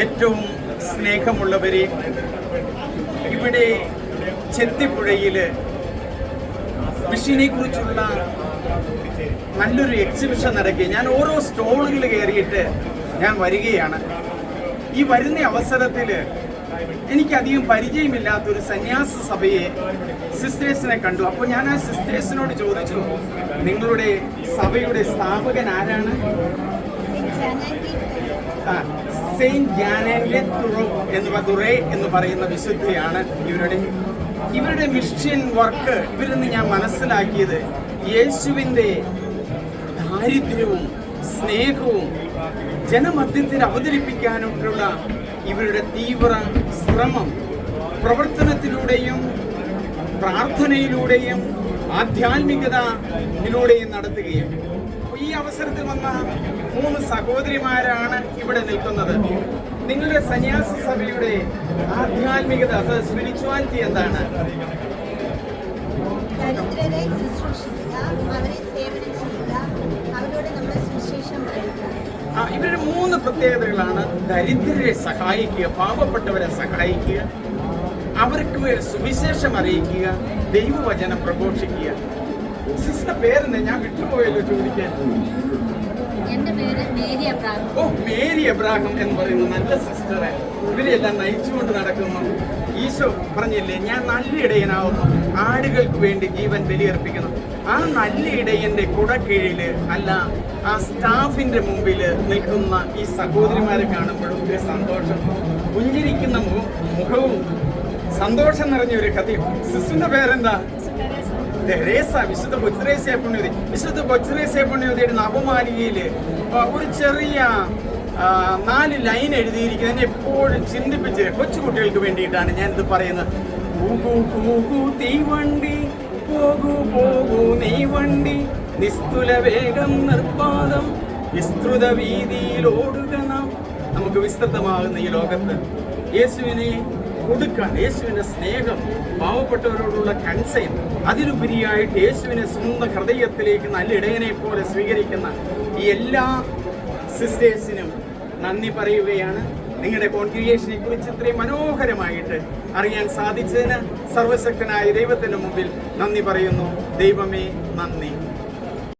ഏറ്റവും സ്നേഹമുള്ളവരെ ഇവിടെ ചെത്തിപ്പുഴയിൽ മിഷീനെ കുറിച്ചുള്ള നല്ലൊരു എക്സിബിഷൻ നടക്കുക ഞാൻ ഓരോ സ്റ്റോളുകൾ കയറിയിട്ട് ഞാൻ വരികയാണ്. ഈ വരുന്ന അവസരത്തിൽ എനിക്കധികം പരിചയമില്ലാത്തൊരു സന്യാസ സഭയെ സിസ്റ്റേഴ്സിനെ കണ്ടു. അപ്പോൾ ഞാൻ ആ സിസ്റ്റേഴ്സിനോട് ചോദിച്ചു നിങ്ങളുടെ സഭയുടെ സ്ഥാപകൻ ആരാണ്? ആ, സെയിന്റ് ജാനന്റെ തുറ എന്ന് തുറേ എന്ന് പറയുന്ന വിശുദ്ധിയാണ് ഇവരുടെ ഇവരുടെ മിഷൻ വർക്ക്. ഇവരിൽ നിന്ന് ഞാൻ മനസ്സിലാക്കിയത് യേശുവിന്റെ ദാരിദ്ര്യവും സ്നേഹവും ജനമധ്യത്തിൽ അവതരിപ്പിക്കാനുള്ള ഇവരുടെ തീവ്ര ശ്രമം. പ്രവർത്തനത്തിലൂടെയും പ്രാർത്ഥനയിലൂടെയും ആധ്യാത്മികതയിലൂടെയും നടത്തുകയും ഈ അവസരത്തിൽ വന്ന മൂന്ന് സഹോദരിമാരാണ് ഇവിടെ നിൽക്കുന്നത്. നിങ്ങളുടെ സന്യാസ സഭയുടെ ആധ്യാത്മികത അത് സ്പിരിച്വാലിറ്റി എന്താണ്? ദരിദ്രരെ ശുശ്രൂഷിക്കുക അവരെ സേവനം ചെയ്യുക അവരോട് നമ്മൾ സുവിശേഷം പറയുക. ഇവരുടെ മൂന്ന് പ്രത്യേകതകളാണ് ദരിദ്രരെ സഹായിക്കുക പാവപ്പെട്ടവരെ സഹായിക്കുക അവർക്ക് സുവിശേഷം അറിയിക്കുക ദൈവവചനം പ്രഘോഷിക്കുക. സിസ്റ്റർ പേരെന്താ? ഞാൻ വിട്ടുപോയല്ലോ ചോദിക്കാൻ. എന്റെ പേര് മേരി അബ്രാം ഓ മേരി അബ്രാഹം എന്ന് പറയുന്ന നല്ല സിസ്റ്ററെ ഇവരെല്ലാം നയിച്ചുകൊണ്ട് നടക്കുന്നു. ഈശോ പറഞ്ഞില്ലേ ഞാൻ നല്ല ഇടയനാവുന്നു. ആടുകൾക്ക് വേണ്ടി ജീവൻ ബലിയർപ്പിക്കുന്നു. ആ നല്ല ഇടയന്റെ കുടക്കീഴിൽ അല്ല ആ സ്റ്റാഫിന്റെ മുമ്പിൽ നിൽക്കുന്ന ഈ സഹോദരിമാരെ കാണുമ്പോഴും ഒരു സന്തോഷം. പുഞ്ചിരിക്കുന്ന മുഖവും സന്തോഷം നിറഞ്ഞ ഒരു കഥയും. സിസ്റ്ററിന്റെ പേരെന്താ? തെരേസ വിശുദ്ധ കൊച്ചുരേസയെ പുണ്യവതി വിശുദ്ധ കൊച്ചുരേസയെ പുണ്യവതിയുടെ നവമാലികയിൽ ഒരു ചെറിയ നാല് ലൈൻ എഴുതിയിരിക്കുന്നത് എന്നെ എപ്പോഴും ചിന്തിപ്പിച്ച് കൊച്ചുകുട്ടികൾക്ക് വേണ്ടിയിട്ടാണ് ഞാൻ ഇത് പറയുന്നത് തീവണ്ടി പോകൂ നിസ്തുല വേഗം നിർപ്പാദം വിസ്തൃത വീതിയിൽ ഓടുക നാം നമുക്ക് വിസ്തൃതമാകുന്ന ഈ ലോകത്ത് യേശുവിനെ കൊടുക്കാൻ യേശുവിന്റെ സ്നേഹം പാവപ്പെട്ടവരോടുള്ള കൺസൈൻ അതിലുപരിയായിട്ട് യേശുവിനെ സ്വന്തം ഹൃദയത്തിലേക്ക് നല്ല ഇടയനെ പോലെ സ്വീകരിക്കുന്ന ഈ എല്ലാ സിസ്റ്റേഴ്സിനും നന്ദി പറയുകയാണ്. നിങ്ങളുടെ കോൺഗ്രിഗേഷനെ കുറിച്ച് ഇത്രയും മനോഹരമായിട്ട് അറിയാൻ സാധിച്ചതിന് സർവശക്തനായ ദൈവത്തിന് മുമ്പിൽ നന്ദി പറയുന്നു. ദൈവമേ നന്ദി.